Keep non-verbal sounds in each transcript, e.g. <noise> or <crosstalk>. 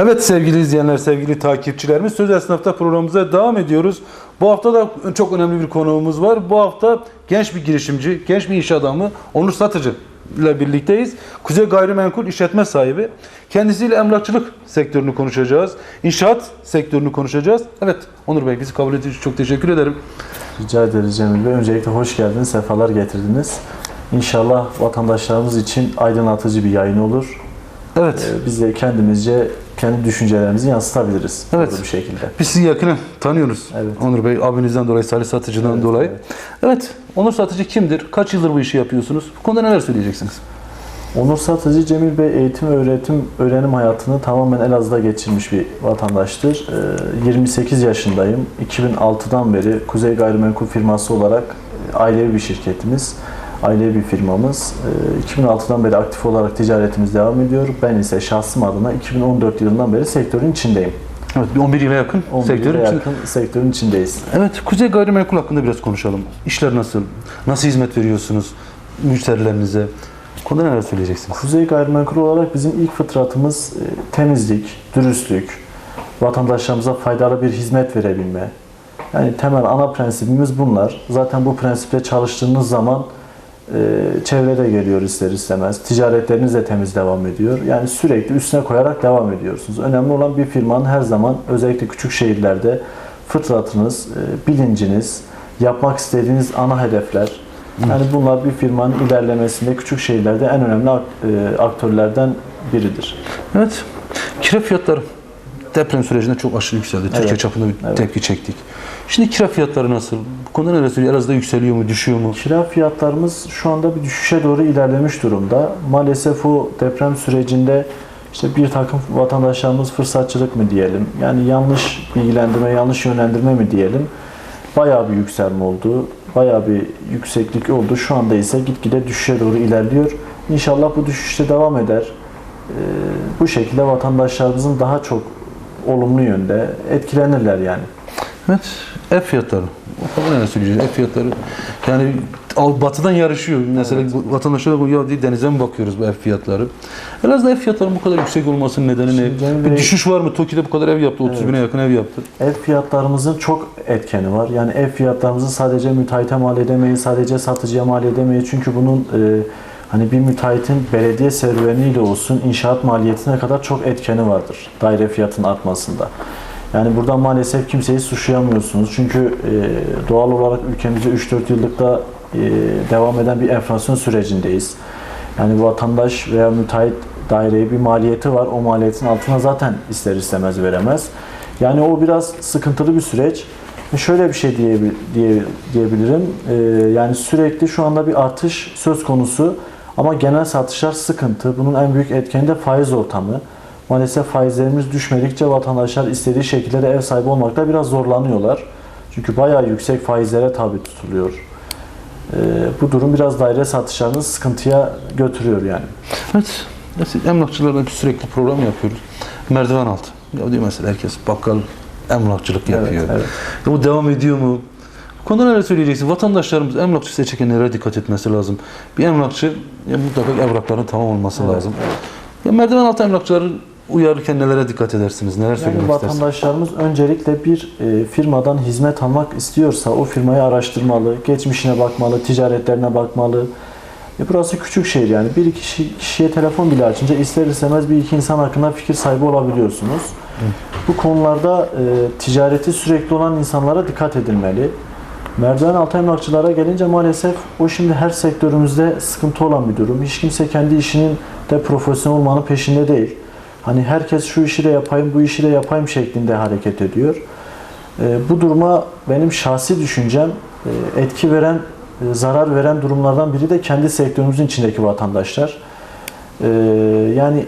Evet sevgili izleyenler, sevgili takipçilerimiz Söz Esnaf'ta programımıza devam ediyoruz. Bu hafta da çok önemli bir konuğumuz var. Bu hafta genç bir girişimci, genç bir iş adamı Onur Satıcı ile birlikteyiz. Kuzey Gayrimenkul işletme sahibi. Kendisiyle emlakçılık sektörünü konuşacağız. İnşaat sektörünü konuşacağız. Evet Onur Bey bizi kabul ettiğiniz için çok teşekkür ederim. Rica ederiz Cemil Bey. Öncelikle hoş geldiniz, sefalar getirdiniz. İnşallah vatandaşlarımız için aydınlatıcı bir yayın olur. Evet. Ee, Biz de kendimizce kendi düşüncelerimizi yansıtabiliriz Evet. doğru bir şekilde. Biz sizi yakinen tanıyoruz. Evet. Onur Bey abinizden dolayı, Salih Satıcı'dan Evet, dolayı. evet. Evet. Onur Satıcı kimdir? Kaç yıldır bu işi yapıyorsunuz? Bu konuda neler söyleyeceksiniz? Onur Satıcı Cemil Bey eğitim ve öğretim öğrenim hayatını tamamen Elazığ'da geçirmiş bir vatandaştır. Ee, 28 yaşındayım. 2006'dan beri Kuzey Gayrimenkul firması olarak e, ailevi bir şirketimiz. Ailevi bir firmamız. Ee, 2006'dan beri aktif olarak ticaretimiz devam ediyor. Ben ise şahsım adına 2014 yılından beri sektörün içindeyim. Evet, bir 11 yıla yakın 11 sektörün yıla yakın sektörün içindeyiz. Evet, Kuzey Gayrimenkul hakkında biraz konuşalım. İşler nasıl? Nasıl hizmet veriyorsunuz müşterilerinize? Konuda neler söyleyeceksiniz? Kuzey Gayrimenkul olarak bizim ilk fıtratımız e, temizlik, dürüstlük, vatandaşlarımıza faydalı bir hizmet verebilme. Yani temel ana prensibimiz bunlar. Zaten bu prensiple çalıştığınız zaman e, çevrede geliyor ister istemez. Ticaretleriniz de temiz devam ediyor. Yani sürekli üstüne koyarak devam ediyorsunuz. Önemli olan bir firmanın her zaman özellikle küçük şehirlerde fıtratınız, e, bilinciniz, yapmak istediğiniz ana hedefler. Yani bunlar bir firmanın ilerlemesinde küçük şehirlerde en önemli e, aktörlerden biridir. Evet, kira fiyatları deprem sürecinde çok aşırı yükseldi. Türkiye Evet, çapında bir evet. tepki çektik. Şimdi kira fiyatları nasıl? Bu konuda neler söylüyor? Elazığ'da yükseliyor mu, düşüyor mu? Kira fiyatlarımız şu anda bir düşüşe doğru ilerlemiş durumda. Maalesef o deprem sürecinde işte bir takım vatandaşlarımız fırsatçılık mı diyelim, yani yanlış bilgilendirme, yanlış yönlendirme mi diyelim, bayağı bir yükselme oldu, bayağı bir yükseklik oldu. Şu anda ise gitgide düşüşe doğru ilerliyor. İnşallah bu düşüşte devam eder. Ee, bu şekilde vatandaşlarımızın daha çok olumlu yönde etkilenirler yani. Evet, ev fiyatları. O konuda neler söyleyeceğiz? Ev fiyatları yani batıdan yarışıyor. Mesela bu vatandaşlar da ya diye denize mi bakıyoruz bu ev fiyatları? Elazığ'da ev fiyatlarının bu kadar yüksek olmasının nedeni ne? Şimdi Bir düşüş var mı? Toki'de bu kadar ev yaptı. 30 bine yakın ev yaptı. Ev fiyatlarımızın çok etkeni var. Yani ev fiyatlarımızı sadece müteahhite mal edemeyiz, sadece satıcıya mal edemeyiz. Çünkü bunun e, hani bir müteahhitin belediye serüveniyle olsun inşaat maliyetine kadar çok etkeni vardır daire fiyatının artmasında. Yani buradan maalesef kimseyi suçlayamıyorsunuz. Çünkü e, doğal olarak ülkemizde 3-4 yıllıkta e, devam eden bir enflasyon sürecindeyiz. Yani vatandaş veya müteahhit daireye bir maliyeti var. O maliyetin altına zaten ister istemez veremez. Yani o biraz sıkıntılı bir süreç. Ve şöyle bir şey diyebil- diye, diyebilirim. Ee, yani sürekli şu anda bir artış söz konusu. Ama genel satışlar sıkıntı. Bunun en büyük etkeni de faiz ortamı. Maalesef faizlerimiz düşmedikçe vatandaşlar istediği şekilde de ev sahibi olmakta biraz zorlanıyorlar. Çünkü bayağı yüksek faizlere tabi tutuluyor. Ee, bu durum biraz daire satışlarını sıkıntıya götürüyor yani. Evet. Emlakçılarla bir sürekli program yapıyoruz. Merdiven altı. Ya diyor mesela herkes bakkal emlakçılık yapıyor. Evet, evet. Ya bu devam ediyor mu? Neler söyleyeceksin? Vatandaşlarımız emlakçı seçerken nelere dikkat etmesi lazım? Bir emlakçı ya mutlaka evraklarının tamam olması Evet, lazım. Ya merdiven altı emlakçıları uyarırken nelere dikkat edersiniz? Neler Yani söylemek istersiniz? vatandaşlarımız öncelikle bir e, firmadan hizmet almak istiyorsa o firmayı araştırmalı, geçmişine bakmalı, ticaretlerine bakmalı. E, burası küçük şehir yani bir iki kişi, kişiye telefon bile açınca ister istemez bir iki insan hakkında fikir sahibi olabiliyorsunuz. Bu konularda e, ticareti sürekli olan insanlara dikkat edilmeli. Merdiven altı emlakçılara gelince maalesef o şimdi her sektörümüzde sıkıntı olan bir durum. Hiç kimse kendi işinin de profesyonel olmanın peşinde değil. Hani herkes şu işi de yapayım, bu işi de yapayım şeklinde hareket ediyor. Ee, bu duruma benim şahsi düşüncem e, etki veren, e, zarar veren durumlardan biri de kendi sektörümüzün içindeki vatandaşlar. Ee, yani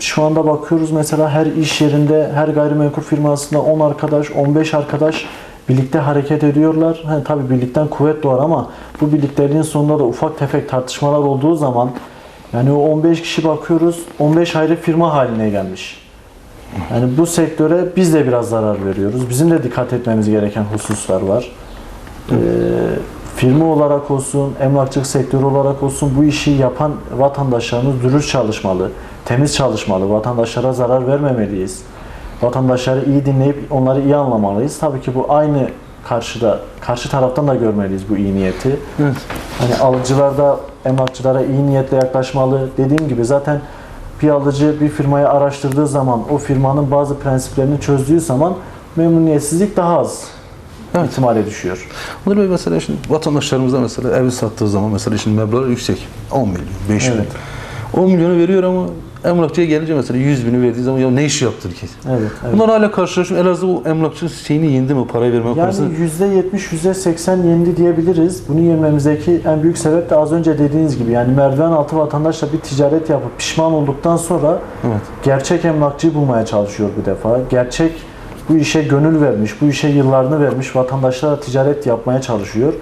şu anda bakıyoruz mesela her iş yerinde, her gayrimenkul firmasında 10 arkadaş, 15 arkadaş birlikte hareket ediyorlar. Hani tabii birlikten kuvvet doğar ama bu birlikteliğin sonunda da ufak tefek tartışmalar olduğu zaman yani o 15 kişi bakıyoruz 15 ayrı firma haline gelmiş. Yani bu sektöre biz de biraz zarar veriyoruz. Bizim de dikkat etmemiz gereken hususlar var. Ee, firma olarak olsun, emlakçılık sektörü olarak olsun bu işi yapan vatandaşlarımız dürüst çalışmalı, temiz çalışmalı, vatandaşlara zarar vermemeliyiz. Vatandaşları iyi dinleyip onları iyi anlamalıyız. Tabii ki bu aynı karşıda, karşı taraftan da görmeliyiz bu iyi niyeti. Evet. Hani alıcılar da emlakçılara iyi niyetle yaklaşmalı. Dediğim gibi zaten bir alıcı bir firmayı araştırdığı zaman o firmanın bazı prensiplerini çözdüğü zaman memnuniyetsizlik daha az Evet. ihtimale düşüyor. Onur Bey mesela şimdi vatandaşlarımıza mesela evi sattığı zaman mesela şimdi meblağlar yüksek. 10 milyon, 5 milyon. Evet. 10 milyonu veriyor ama emlakçıya gelince mesela 100 bini verdiği zaman ya ne iş yaptın ki? Evet, evet. Bunlar hala karşılaşım. Elazığ o emlakçı şeyini yendi mi? Parayı verme Yani parasını. %70, %80 yendi diyebiliriz. Bunu yenmemizdeki en büyük sebep de az önce dediğiniz gibi yani merdiven altı vatandaşla bir ticaret yapıp pişman olduktan sonra Evet. gerçek emlakçıyı bulmaya çalışıyor bu defa. Gerçek bu işe gönül vermiş, bu işe yıllarını vermiş vatandaşlarla ticaret yapmaya çalışıyor.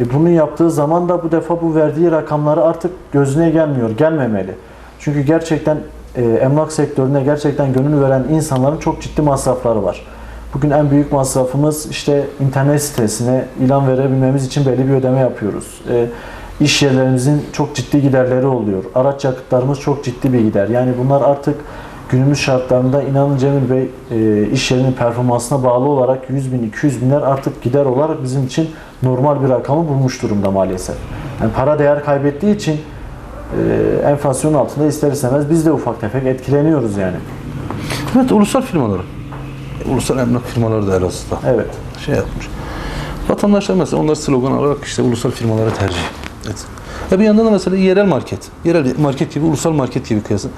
E bunu yaptığı zaman da bu defa bu verdiği rakamları artık gözüne gelmiyor, gelmemeli. Çünkü gerçekten e, emlak sektörüne gerçekten gönül veren insanların çok ciddi masrafları var. Bugün en büyük masrafımız işte internet sitesine ilan verebilmemiz için belli bir ödeme yapıyoruz. E, iş yerlerimizin çok ciddi giderleri oluyor. Araç yakıtlarımız çok ciddi bir gider. Yani bunlar artık günümüz şartlarında inanın Cemil Bey e, iş yerinin performansına bağlı olarak 100 bin, 200 binler artık gider olarak bizim için normal bir rakamı bulmuş durumda maalesef. Yani para değer kaybettiği için e, enflasyon altında ister istemez biz de ufak tefek etkileniyoruz yani. Evet ulusal firmaları. Ulusal emlak firmaları da Elazığ'da Evet. şey yapmış. Vatandaşlar mesela onlar slogan olarak işte ulusal firmalara tercih etsin. Ya bir yandan da mesela yerel market. Yerel market gibi ulusal market gibi kıyasın.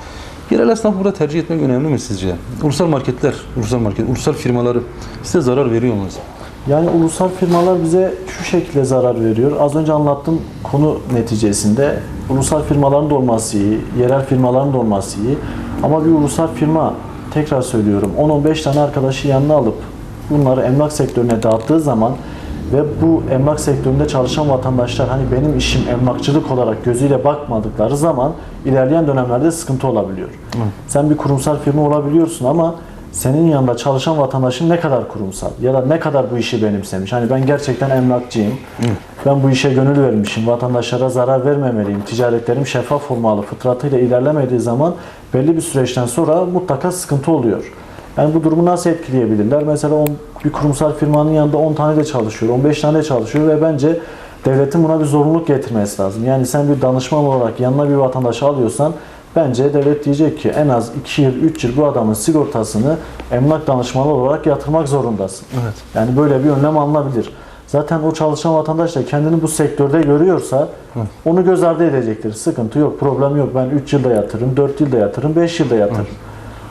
Yerel esnaf burada tercih etmek önemli mi sizce? Ulusal marketler, ulusal market, ulusal firmaları size zarar veriyor mu? Yani ulusal firmalar bize şu şekilde zarar veriyor. Az önce anlattığım konu neticesinde ulusal firmaların da olması iyi, yerel firmaların da olması iyi. Ama bir ulusal firma, tekrar söylüyorum, 10-15 tane arkadaşı yanına alıp bunları emlak sektörüne dağıttığı zaman ve bu emlak sektöründe çalışan vatandaşlar hani benim işim emlakçılık olarak gözüyle bakmadıkları zaman ilerleyen dönemlerde sıkıntı olabiliyor. Sen bir kurumsal firma olabiliyorsun ama senin yanında çalışan vatandaşın ne kadar kurumsal ya da ne kadar bu işi benimsemiş. Hani ben gerçekten emlakçıyım. Ben bu işe gönül vermişim. Vatandaşlara zarar vermemeliyim. Ticaretlerim şeffaf olmalı. Fıtratıyla ilerlemediği zaman belli bir süreçten sonra mutlaka sıkıntı oluyor. Yani bu durumu nasıl etkileyebilirler? Mesela on, bir kurumsal firmanın yanında 10 tane de çalışıyor, 15 tane de çalışıyor ve bence devletin buna bir zorunluluk getirmesi lazım. Yani sen bir danışman olarak yanına bir vatandaşı alıyorsan bence devlet diyecek ki en az 2 yıl, 3 yıl bu adamın sigortasını emlak danışmanı olarak yatırmak zorundasın. Evet. Yani böyle bir önlem alınabilir. Zaten o çalışan vatandaş da kendini bu sektörde görüyorsa onu göz ardı edecektir. Sıkıntı yok, problem yok. Ben 3 yılda yatırırım, 4 yılda yatırırım, 5 yılda yatırırım.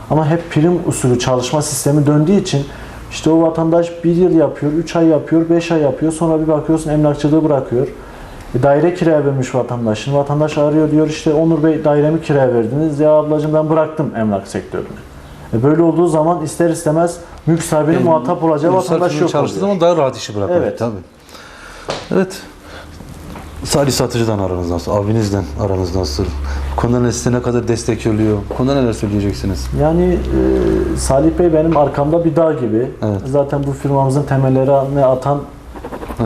Ama hep prim usulü çalışma sistemi döndüğü için işte o vatandaş 1 yıl yapıyor, 3 ay yapıyor, 5 ay yapıyor. Sonra bir bakıyorsun emlakçılığı bırakıyor. E, daire kiraya vermiş vatandaşın. Vatandaş arıyor diyor işte Onur Bey dairemi kiraya verdiniz. Ya ablacığım ben bıraktım emlak sektörünü. E, böyle olduğu zaman ister istemez mülk sahibinin muhatap olacağı vatandaş yok çalıştığı oluyor. zaman daha rahat işi bırakıyor. Evet. Tabii. Evet. Salih Satıcı'dan aranız nasıl? Abinizden aranız nasıl? Bu konuda ne- size ne kadar destek oluyor? Konuda neler söyleyeceksiniz? Yani e, Salih Bey benim arkamda bir dağ gibi. Evet. Zaten bu firmamızın temellerini atan e,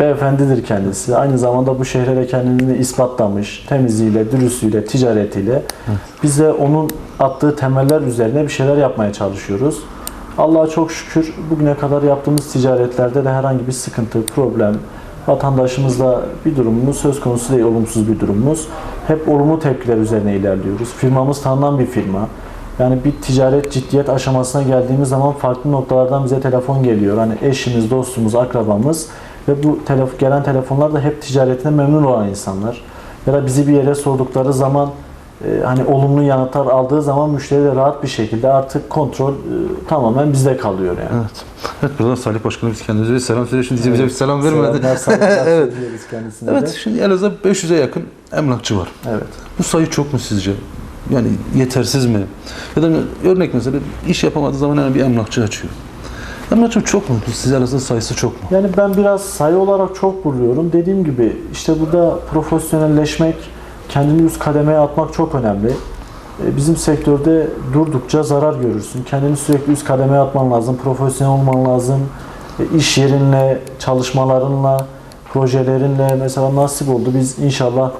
beyefendidir kendisi. Aynı zamanda bu şehre de kendini ispatlamış. Temizliğiyle, dürüstlüğüyle, ticaretiyle. Biz de onun attığı temeller üzerine bir şeyler yapmaya çalışıyoruz. Allah'a çok şükür bugüne kadar yaptığımız ticaretlerde de herhangi bir sıkıntı, problem, vatandaşımızla bir durumumuz söz konusu değil, olumsuz bir durumumuz. Hep olumlu tepkiler üzerine ilerliyoruz. Firmamız tanınan bir firma. Yani bir ticaret ciddiyet aşamasına geldiğimiz zaman farklı noktalardan bize telefon geliyor. Hani eşimiz, dostumuz, akrabamız ve bu telef gelen telefonlar da hep ticaretine memnun olan insanlar. Ya da bizi bir yere sordukları zaman e, hani olumlu yanıtlar aldığı zaman müşteri de rahat bir şekilde artık kontrol e, tamamen bizde kalıyor yani. Evet. <laughs> Evet buradan Salih Başkanımız kendinize bir selam söylüyor. Şimdi bize bir selam vermedi. Selamlar, <laughs> evet. kendisine Evet de. şimdi Elazığ'da 500'e yakın emlakçı var. Evet. Bu sayı çok mu sizce? Yani yetersiz mi? Ya da örnek mesela iş yapamadığı zaman yani bir emlakçı açıyor. Emlakçı çok mu? Size Elazığ'ın sayısı çok mu? Yani ben biraz sayı olarak çok buluyorum. Dediğim gibi işte burada profesyonelleşmek, kendini üst kademeye atmak çok önemli. E, Bizim sektörde durdukça zarar görürsün. Kendini sürekli üst kademeye atman lazım, profesyonel olman lazım. E, İş yerinle, çalışmalarınla projelerinle mesela nasip oldu. Biz inşallah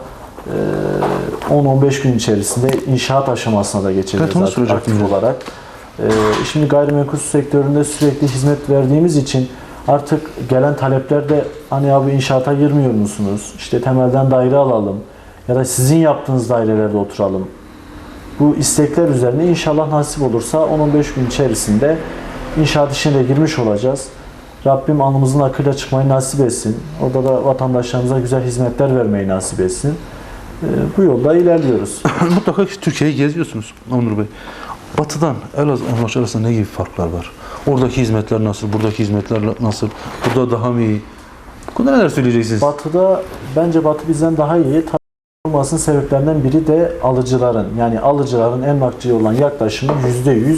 e, 10-15 gün içerisinde inşaat aşamasına da geçeceğiz Evet, soracaktım aktif ben. olarak. E, şimdi gayrimenkul sektöründe sürekli hizmet verdiğimiz için artık gelen taleplerde hani abi inşaata girmiyor musunuz? İşte temelden daire alalım ya da sizin yaptığınız dairelerde oturalım. Bu istekler üzerine inşallah nasip olursa 10-15 gün içerisinde inşaat işine girmiş olacağız. Rabbim alnımızın akıyla çıkmayı nasip etsin. Orada da vatandaşlarımıza güzel hizmetler vermeyi nasip etsin. Ee, bu yolda ilerliyoruz. <coughs> Mutlaka ki Türkiye'yi geziyorsunuz Onur Bey. Batı'dan Elazığ arasında ne gibi farklar var? Oradaki hizmetler nasıl? Buradaki hizmetler nasıl? Burada daha mı iyi? Bu konuda neler söyleyeceksiniz? Batı'da bence Batı bizden daha iyi. Tabii olmasının sebeplerinden biri de alıcıların yani alıcıların emlakçıya olan yaklaşımı %100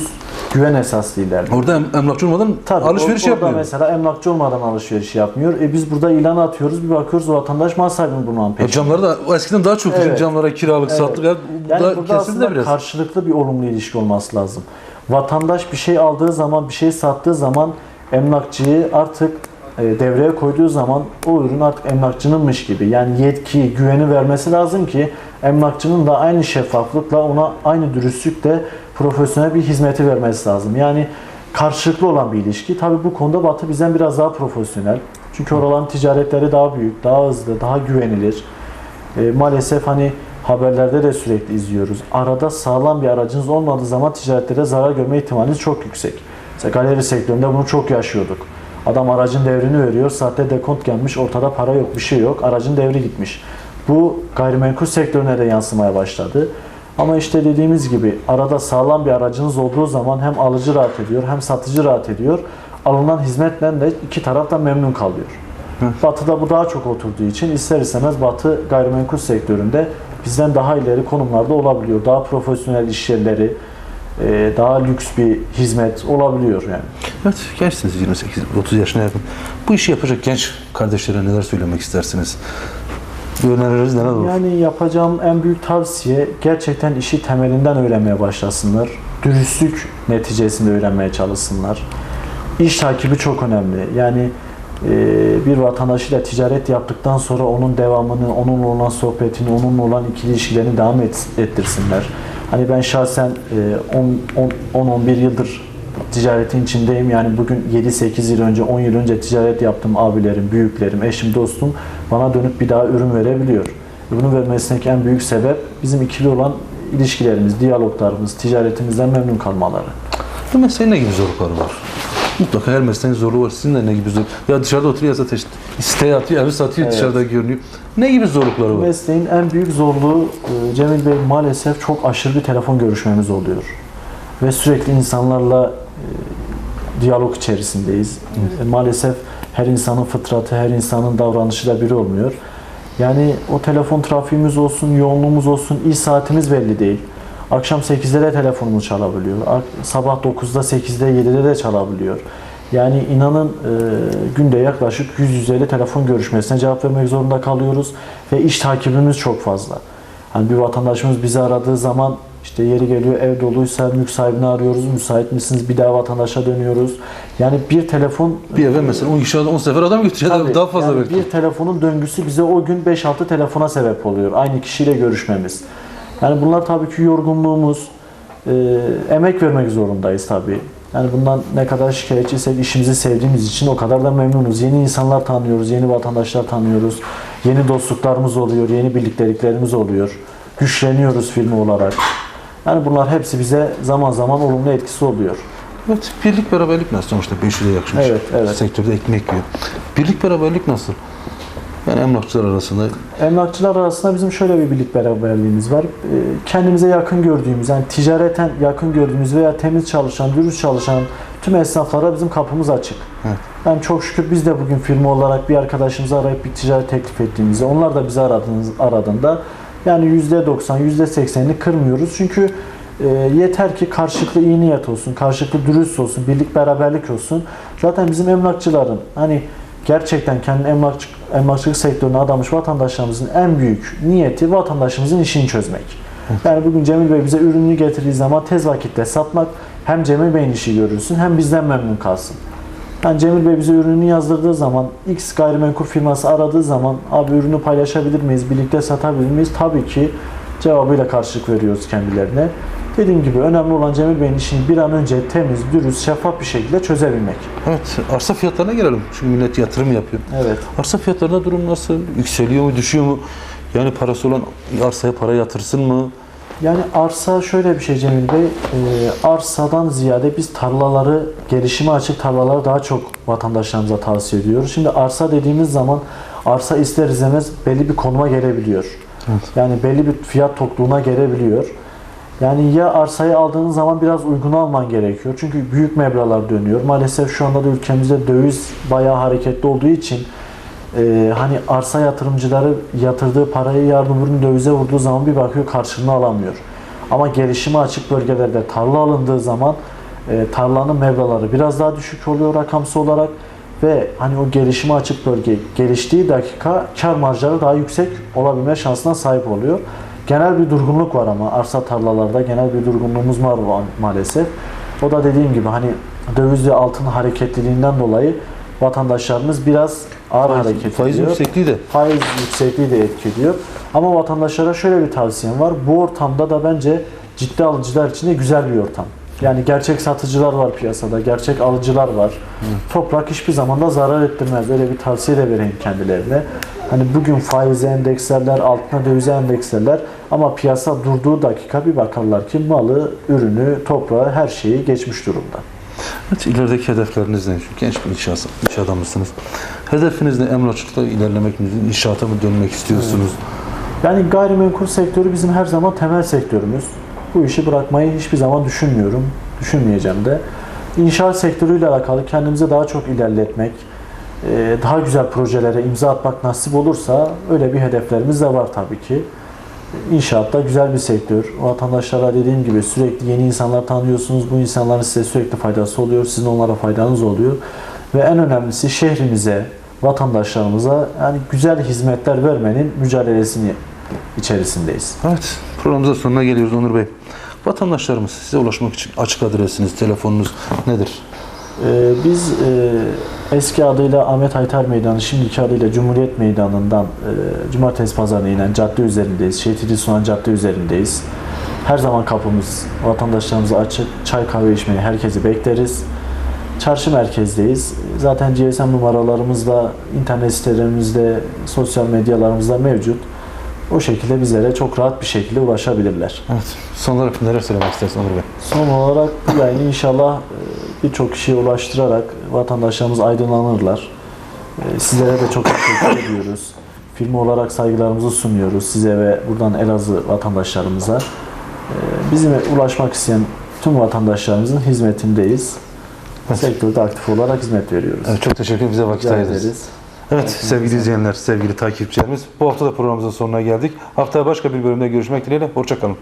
güven esaslı ilerliyor. Orada em- emlakçı olmadan Tabii, alışveriş or- yapmıyor. mesela emlakçı olmadan alışveriş yapmıyor. E biz burada ilan atıyoruz. Bir bakıyoruz vatandaş mal sahibinin bunun peşinde. camları da o eskiden daha çok Evet. camlara kiralık, Evet. sattık. Ya, Yani da burada kesildi aslında biraz. karşılıklı bir olumlu ilişki olması lazım. Vatandaş bir şey aldığı zaman, bir şey sattığı zaman emlakçıyı artık e, devreye koyduğu zaman o ürün artık emlakçınınmış gibi. Yani yetki, güveni vermesi lazım ki emlakçının da aynı şeffaflıkla ona aynı dürüstlükle profesyonel bir hizmeti vermesi lazım. Yani karşılıklı olan bir ilişki. Tabii bu konuda Batı bizden biraz daha profesyonel. Çünkü oraların ticaretleri daha büyük, daha hızlı, daha güvenilir. E, maalesef hani haberlerde de sürekli izliyoruz. Arada sağlam bir aracınız olmadığı zaman ticaretlere zarar görme ihtimaliniz çok yüksek. Mesela galeri sektöründe bunu çok yaşıyorduk. Adam aracın devrini veriyor, sahte dekont gelmiş, ortada para yok, bir şey yok, aracın devri gitmiş. Bu gayrimenkul sektörüne de yansımaya başladı. Ama işte dediğimiz gibi arada sağlam bir aracınız olduğu zaman hem alıcı rahat ediyor hem satıcı rahat ediyor. Alınan hizmetle de iki taraf da memnun kalıyor. Batı'da bu daha çok oturduğu için ister istemez Batı gayrimenkul sektöründe bizden daha ileri konumlarda olabiliyor. Daha profesyonel iş yerleri, e, daha lüks bir hizmet olabiliyor yani. Evet, gençsiniz 28-30 yaşına yakın. Bu işi yapacak genç kardeşlere neler söylemek istersiniz? Öneriniz neler olur? Yani yapacağım en büyük tavsiye gerçekten işi temelinden öğrenmeye başlasınlar. Dürüstlük neticesinde öğrenmeye çalışsınlar. İş takibi çok önemli. Yani e, bir vatandaşıyla ticaret yaptıktan sonra onun devamını, onunla olan sohbetini, onunla olan ikili ilişkilerini devam et, ettirsinler. Hani ben şahsen e, 10-11 yıldır ticaretin içindeyim. Yani bugün 7-8 yıl önce, 10 yıl önce ticaret yaptım abilerim, büyüklerim, eşim, dostum bana dönüp bir daha ürün verebiliyor. Bunu vermesindeki en büyük sebep bizim ikili olan ilişkilerimiz, diyaloglarımız, ticaretimizden memnun kalmaları. Bu mesleğin ne gibi zorlukları var? Mutlaka her mesleğin zorluğu var. Sizin de ne gibi zor? Ya dışarıda oturuyor zaten işte siteye atıyor, evi satıyor Evet. dışarıda görünüyor. Ne gibi zorlukları var? Mesleğin en büyük zorluğu e, Cemil Bey maalesef çok aşırı bir telefon görüşmemiz oluyor. Ve sürekli insanlarla e, diyalog içerisindeyiz. E, maalesef her insanın fıtratı, her insanın davranışı da biri olmuyor. Yani o telefon trafiğimiz olsun, yoğunluğumuz olsun, iş saatimiz belli değil. Akşam 8'de de telefonumuz çalabiliyor. Sabah 9'da, 8'de, 7'de de çalabiliyor. Yani inanın e, günde yaklaşık 100-150 telefon görüşmesine cevap vermek zorunda kalıyoruz ve iş takibimiz çok fazla. Hani bir vatandaşımız bizi aradığı zaman işte yeri geliyor ev doluysa mülk sahibini arıyoruz. Müsait misiniz? Bir daha vatandaşa dönüyoruz. Yani bir telefon Bir eve mesela 10 kişi 10 sefer adam götürüyor. Tabii, daha fazla yani belki. bir telefonun döngüsü bize o gün 5-6 telefona sebep oluyor. Aynı kişiyle görüşmemiz. Yani bunlar tabii ki yorgunluğumuz, e, emek vermek zorundayız tabii. Yani bundan ne kadar şikayetçiysek işimizi sevdiğimiz için o kadar da memnunuz. Yeni insanlar tanıyoruz, yeni vatandaşlar tanıyoruz. Yeni dostluklarımız oluyor, yeni birlikteliklerimiz oluyor. Güçleniyoruz firma olarak. Yani bunlar hepsi bize zaman zaman olumlu etkisi oluyor. Evet, birlik beraberlik nasıl? Sonuçta 500'e yakışmış. Evet, evet. Sektörde ekmek yiyor. Birlik beraberlik nasıl? Yani emlakçılar arasında Emlakçılar arasında bizim şöyle bir birlik beraberliğimiz var. Ee, Kendimize yakın gördüğümüz, yani ticareten yakın gördüğümüz veya temiz çalışan, dürüst çalışan tüm esnaflara bizim kapımız açık. Evet. Yani çok şükür biz de bugün firma olarak bir arkadaşımızı arayıp bir ticaret teklif ettiğimizde, onlar da bizi aradığınız, aradığında yani %90, %80'ini kırmıyoruz. Çünkü e, yeter ki karşılıklı iyi niyet olsun, karşılıklı dürüst olsun, birlik beraberlik olsun. Zaten bizim emlakçıların hani gerçekten kendi emlakçı, emlakçılık sektörüne adamış vatandaşlarımızın en büyük niyeti vatandaşımızın işini çözmek. Yani bugün Cemil Bey bize ürünü getirdiği zaman tez vakitte satmak hem Cemil Bey'in işi görülsün hem bizden memnun kalsın. Yani Cemil Bey bize ürünü yazdırdığı zaman, X gayrimenkul firması aradığı zaman abi ürünü paylaşabilir miyiz, birlikte satabilir miyiz? Tabii ki cevabıyla karşılık veriyoruz kendilerine. Dediğim gibi önemli olan Cemil Bey'in işini bir an önce temiz, dürüst, şeffaf bir şekilde çözebilmek. Evet, arsa fiyatlarına gelelim. Çünkü millet yatırım yapıyor. Evet. Arsa fiyatlarında durum nasıl? Yükseliyor mu, düşüyor mu? Yani parası olan arsaya para yatırsın mı? Yani arsa şöyle bir şey Cemil Bey, e, arsadan ziyade biz tarlaları, gelişime açık tarlaları daha çok vatandaşlarımıza tavsiye ediyoruz. Şimdi arsa dediğimiz zaman arsa ister istemez belli bir konuma gelebiliyor. Yani belli bir fiyat tokluğuna gelebiliyor. Yani ya arsayı aldığınız zaman biraz uygun alman gerekiyor. Çünkü büyük meblağlar dönüyor. Maalesef şu anda da ülkemizde döviz bayağı hareketli olduğu için e, hani arsa yatırımcıları yatırdığı parayı yarın öbür dövize vurduğu zaman bir bakıyor karşılığını alamıyor. Ama gelişime açık bölgelerde tarla alındığı zaman e, tarlanın meblağları biraz daha düşük oluyor rakamsal olarak ve hani o gelişime açık bölge geliştiği dakika kar marjları daha yüksek olabilme şansına sahip oluyor. Genel bir durgunluk var ama arsa tarlalarda genel bir durgunluğumuz var ma- maalesef. O da dediğim gibi hani döviz ve altın hareketliliğinden dolayı vatandaşlarımız biraz ağır hareket Faiz ediyor. yüksekliği de. Faiz yüksekliği de etkiliyor. Ama vatandaşlara şöyle bir tavsiyem var. Bu ortamda da bence ciddi alıcılar için de güzel bir ortam. Yani gerçek satıcılar var piyasada, gerçek alıcılar var. Toprak hiçbir zaman da zarar ettirmez. Öyle bir tavsiye de vereyim kendilerine. Hani bugün faize endekslerler, altına dövize endekslerler ama piyasa durduğu dakika bir bakarlar ki malı, ürünü, toprağı, her şeyi geçmiş durumda. Evet, ilerideki hedefleriniz ne? Çünkü genç bir iş adamısınız. Hedefiniz ne? Emlakçılıkta ilerlemek mi? İnşaata mı dönmek istiyorsunuz? Yani gayrimenkul sektörü bizim her zaman temel sektörümüz. Bu işi bırakmayı hiçbir zaman düşünmüyorum. Düşünmeyeceğim de. İnşaat sektörüyle alakalı kendimize daha çok ilerletmek, e, daha güzel projelere imza atmak nasip olursa öyle bir hedeflerimiz de var tabii ki. İnşaatta güzel bir sektör. Vatandaşlara dediğim gibi sürekli yeni insanlar tanıyorsunuz. Bu insanların size sürekli faydası oluyor. Sizin onlara faydanız oluyor. Ve en önemlisi şehrimize, vatandaşlarımıza yani güzel hizmetler vermenin mücadelesini içerisindeyiz. Evet, programımızın sonuna geliyoruz Onur Bey. Vatandaşlarımız size ulaşmak için açık adresiniz, telefonunuz nedir? Ee, biz e, eski adıyla Ahmet Haytar Meydanı, şimdiki adıyla Cumhuriyet Meydanı'ndan e, Cumartesi Pazarı'na inen cadde üzerindeyiz. Şehit Sunan cadde üzerindeyiz. Her zaman kapımız vatandaşlarımıza açık. Çay kahve içmeye herkesi bekleriz. Çarşı merkezdeyiz. Zaten GSM numaralarımız da internet sitelerimizde, sosyal medyalarımızda mevcut. O şekilde bizlere çok rahat bir şekilde ulaşabilirler. Evet, son olarak neler söylemek istersin Onur Bey? Son olarak bu yayını inşallah e, birçok kişiye ulaştırarak vatandaşlarımız aydınlanırlar. E, Sizlere de çok teşekkür ediyoruz. Film olarak saygılarımızı sunuyoruz size ve buradan Elazığ vatandaşlarımıza. E, Bizime ulaşmak isteyen tüm vatandaşlarımızın hizmetindeyiz. Sektörde aktif olarak hizmet veriyoruz. Evet, çok teşekkür ederim bize vakit ayırdınız. Evet sevgili izleyenler, sevgili takipçilerimiz bu hafta da programımızın sonuna geldik. Haftaya başka bir bölümde görüşmek dileğiyle. Hoşçakalın.